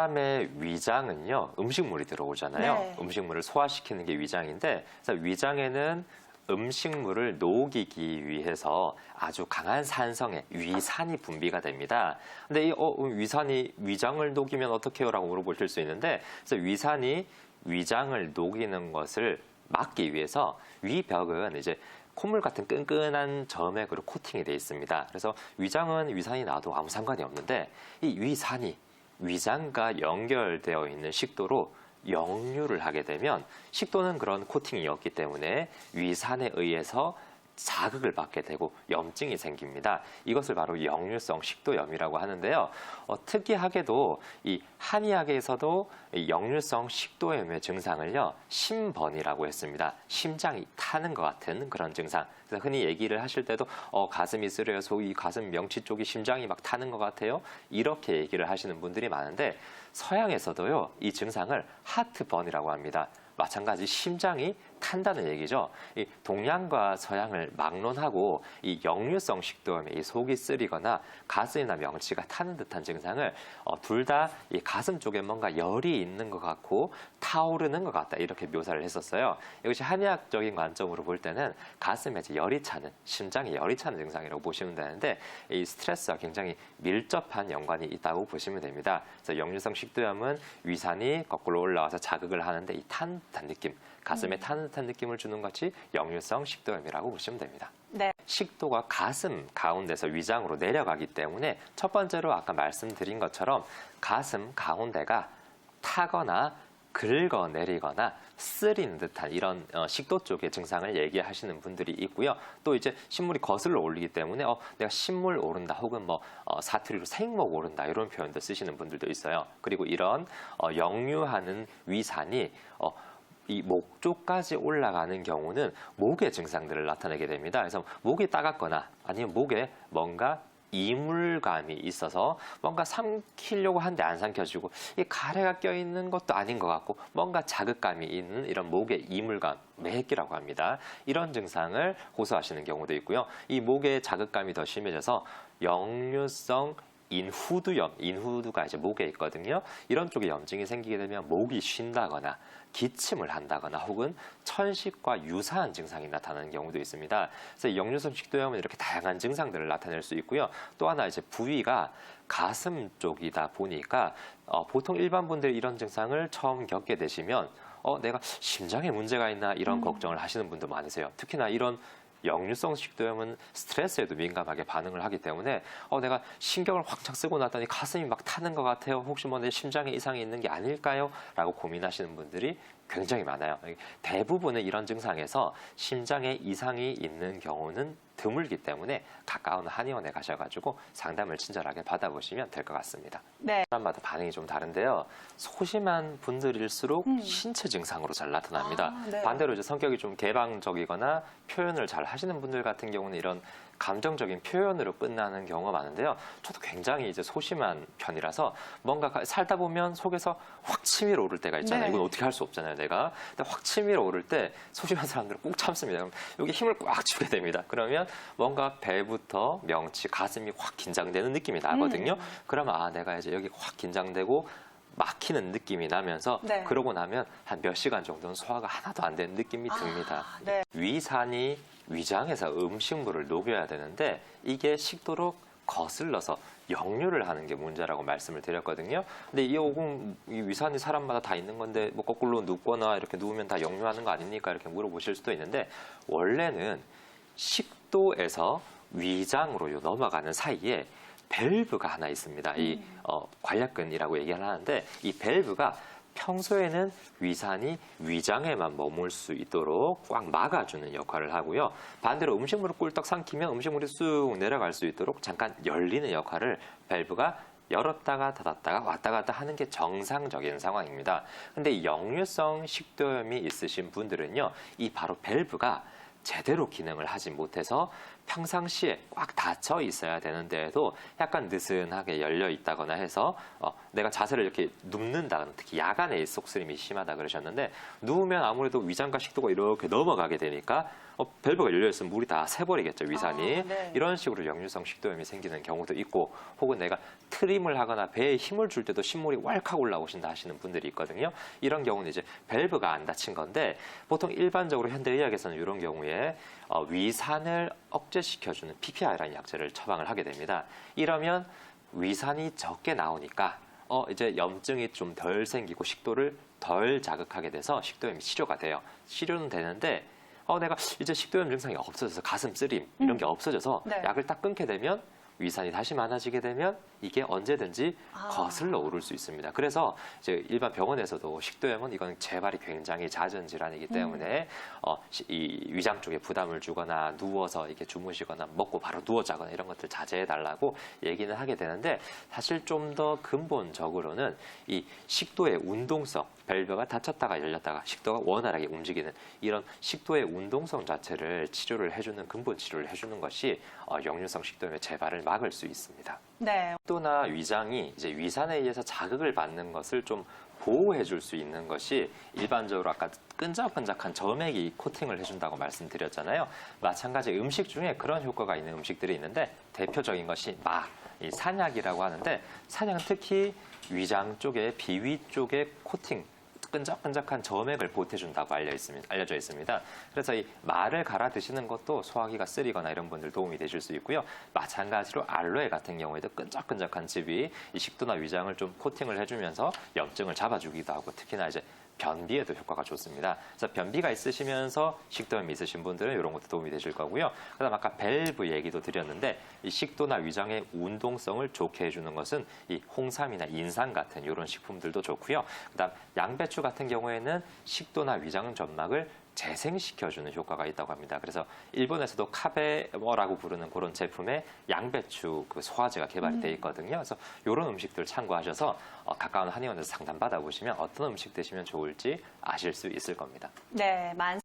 사람의 위장은요 음식물이 들어오잖아요. 네. 음식물을 소화시키는 게 위장인데 그래서 위장에는 음식물을 녹이기 위해서 아주 강한 산성의 위산이 분비가 됩니다. 근데 이 어, 위산이 위장을 녹이면 어떻게요라고 물어보실 수 있는데 그래서 위산이 위장을 녹이는 것을 막기 위해서 위벽은 이제 콧물 같은 끈끈한 점액으로 코팅이 돼 있습니다. 그래서 위장은 위산이 나도 아무 상관이 없는데 이 위산이 위장과 연결되어 있는 식도로 역류를 하게 되면 식도는 그런 코팅이었기 때문에 위산에 의해서 자극을 받게 되고 염증이 생깁니다. 이것을 바로 역류성 식도염이라고 하는데요. 어, 특이하게도 이 한의학에서도 이 역류성 식도염의 증상을요 심번이라고 했습니다. 심장이 타는 것 같은 그런 증상. 그래서 흔히 얘기를 하실 때도 어, 가슴이 쓰려서 이 가슴 명치 쪽이 심장이 막 타는 것 같아요. 이렇게 얘기를 하시는 분들이 많은데 서양에서도요 이 증상을 하트번이라고 합니다. 마찬가지 심장이 탄다는 얘기죠. 이 동양과 서양을 막론하고 이 역류성 식도염에 이 속이 쓰리거나 가슴이나 명치가 타는 듯한 증상을 어, 둘다 이 가슴 쪽에 뭔가 열이 있는 것 같고 타오르는 것 같다 이렇게 묘사를 했었어요. 이것이 한의학적인 관점으로 볼 때는 가슴에 이제 열이 차는 심장에 열이 차는 증상이라고 보시면 되는데 이 스트레스와 굉장히 밀접한 연관이 있다고 보시면 됩니다. 그래서 역류성 식도염은 위산이 거꾸로 올라와서 자극을 하는데 이 탄 듯한 느낌, 가슴에 타는 듯한 느낌을 주는 것이 역류성 식도염이라고 보시면 됩니다. 네. 식도가 가슴 가운데서 위장으로 내려가기 때문에 첫 번째로 아까 말씀드린 것처럼 가슴 가운데가 타거나 긁어내리거나 쓰린 듯한 이런 어, 식도 쪽의 증상을 얘기하시는 분들이 있고요. 또 이제 신물이 거슬러 올리기 때문에 어, 내가 신물 오른다 혹은 뭐 어, 사투리로 생목 오른다 이런 표현도 쓰시는 분들도 있어요. 그리고 이런 어, 역류하는 위산이 어, 이 목 쪽까지 올라가는 경우는 목의 증상들을 나타내게 됩니다. 그래서 목이 따갑거나 아니면 목에 뭔가 이물감이 있어서 뭔가 삼키려고 하는데 안 삼켜지고 이 가래가 껴있는 것도 아닌 것 같고 뭔가 자극감이 있는 이런 목의 이물감, 매기라고 합니다. 이런 증상을 호소하시는 경우도 있고요. 이 목의 자극감이 더 심해져서 역류성 인후두염, 인후두가 이제 목에 있거든요. 이런 쪽에 염증이 생기게 되면 목이 쉰다거나 기침을 한다거나 혹은 천식과 유사한 증상이 나타나는 경우도 있습니다. 그래서 이 역류성 식도염은 이렇게 다양한 증상들을 나타낼 수 있고요. 또 하나 이제 부위가 가슴 쪽이다 보니까 어, 보통 일반 분들이 이런 증상을 처음 겪게 되시면 어, 내가 심장에 문제가 있나 이런 걱정을 하시는 분도 많으세요. 특히나 이런 역류성 식도염은 스트레스에도 민감하게 반응을 하기 때문에 어, 내가 신경을 확착 쓰고 났더니 가슴이 막 타는 것 같아요. 혹시 뭐 내 심장에 이상이 있는 게 아닐까요? 라고 고민하시는 분들이 굉장히 많아요. 대부분의 이런 증상에서 심장에 이상이 있는 경우는 드물기 때문에 가까운 한의원에 가셔가지고 상담을 친절하게 받아보시면 될 것 같습니다. 네. 사람마다 반응이 좀 다른데요. 소심한 분들일수록 음. 신체 증상으로 잘 나타납니다. 아, 네. 반대로 이제 성격이 좀 개방적이거나 표현을 잘 하시는 분들 같은 경우는 이런 감정적인 표현으로 끝나는 경우가 많은데요. 저도 굉장히 이제 소심한 편이라서 뭔가 가- 살다 보면 속에서 확 치밀어 오를 때가 있잖아요. 네. 이건 어떻게 할 수 없잖아요, 내가. 근데 확 치밀어 오를 때 소심한 사람들은 꾹 참습니다. 그럼 여기 힘을 꽉 주게 됩니다. 그러면 뭔가 배부터 명치, 가슴이 확 긴장되는 느낌이 나거든요. 음. 그러면 아, 내가 이제 여기 확 긴장되고 막히는 느낌이 나면서 네. 그러고 나면 한 몇 시간 정도는 소화가 하나도 안 되는 느낌이 듭니다. 아, 네. 위산이 위장에서 음식물을 녹여야 되는데 이게 식도로 거슬러서 역류를 하는 게 문제라고 말씀을 드렸거든요. 근데 이 오금 이 위산이 사람마다 다 있는 건데 뭐 거꾸로 눕거나 이렇게 누우면 다 역류하는 거 아닙니까? 이렇게 물어보실 수도 있는데 원래는 식 도에서 위장으로 넘어가는 사이에 밸브가 하나 있습니다. 이 어, 관략근이라고 얘기를 하는데 이 밸브가 평소에는 위산이 위장에만 머물 수 있도록 꽉 막아주는 역할을 하고요. 반대로 음식물을 꿀떡 삼키면 음식물이 쑥 내려갈 수 있도록 잠깐 열리는 역할을 밸브가 열었다가 닫았다가 왔다 갔다 하는 게 정상적인 상황입니다. 근데 이 역류성 식도염이 있으신 분들은요, 이 바로 밸브가 제대로 기능을 하지 못해서 평상시에 꽉 닫혀 있어야 되는데도 약간 느슨하게 열려 있다거나 해서 어, 내가 자세를 이렇게 눕는다, 특히 야간에 속쓰림이 심하다 그러셨는데 누우면 아무래도 위장과 식도가 이렇게 넘어가게 되니까 어, 밸브가 열려 있으면 물이 다 새버리겠죠 위산이 아, 네. 이런 식으로 역류성 식도염이 생기는 경우도 있고 혹은 내가 트림을 하거나 배에 힘을 줄 때도 신물이 왈칵 올라오신다 하시는 분들이 있거든요. 이런 경우는 이제 밸브가 안 닫힌 건데 보통 일반적으로 현대의학에서는 이런 경우에 어, 위산을 억제 시켜주는 PPI라는 약제를 처방을 하게 됩니다. 이러면 위산이 적게 나오니까 어, 이제 염증이 좀 덜 생기고 식도를 덜 자극하게 돼서 식도염이 치료가 돼요. 치료는 되는데 어, 내가 이제 식도염 증상이 없어져서 가슴 쓰림 이런 게 없어져서 네. 약을 딱 끊게 되면 위산이 다시 많아지게 되면 이게 언제든지 아. 거슬러 오를 수 있습니다. 그래서 이제 일반 병원에서도 식도염은 이건 재발이 굉장히 잦은 질환이기 때문에 어, 시- 이 위장 쪽에 부담을 주거나 누워서 이렇게 주무시거나 먹고 바로 누워 자거나 이런 것들 자제해 달라고 얘기는 하게 되는데 사실 좀 더 근본적으로는 이 식도의 운동성 밸브가 닫혔다가 열렸다가 식도가 원활하게 움직이는 이런 식도의 운동성 자체를 치료를 해주는 근본 치료를 해주는 것이 어, 역류성 식도염의 재발을 막을 수 있습니다. 네. 식도나 위장이 이제 위산에 의해서 자극을 받는 것을 좀 보호해 줄 수 있는 것이 일반적으로 아까 끈적끈적한 점액이 코팅을 해준다고 말씀드렸잖아요. 마찬가지 음식 중에 그런 효과가 있는 음식들이 있는데 대표적인 것이 마, 이 산약이라고 하는데 산약은 특히 위장 쪽에 비위 쪽에 코팅 끈적끈적한 점액을 보태준다고 알려 있습니다. 알려져 있습니다. 그래서 이 말을 갈아 드시는 것도 소화기가 쓰리거나 이런 분들 도움이 되실 수 있고요. 마찬가지로 알로에 같은 경우에도 끈적끈적한 즙이 이 식도나 위장을 좀 코팅을 해주면서 염증을 잡아주기도 하고 특히나 이제 변비에도 효과가 좋습니다. 그래서 변비가 있으시면서 식도염이 있으신 분들은 이런 것도 도움이 되실 거고요. 그다음 아까 밸브 얘기도 드렸는데 이 식도나 위장의 운동성을 좋게 해주는 것은 이 홍삼이나 인삼 같은 이런 식품들도 좋고요. 그다음 양배추 같은 경우에는 식도나 위장 점막을 재생시켜주는 효과가 있다고 합니다. 그래서 일본에서도 카베머라고 부르는 그런 제품에 양배추 그 소화제가 개발이 돼 있거든요. 그래서 이런 음식들 참고하셔서 어, 가까운 한의원에서 상담 받아보시면 어떤 음식 드시면 좋을지 아실 수 있을 겁니다. 네. 만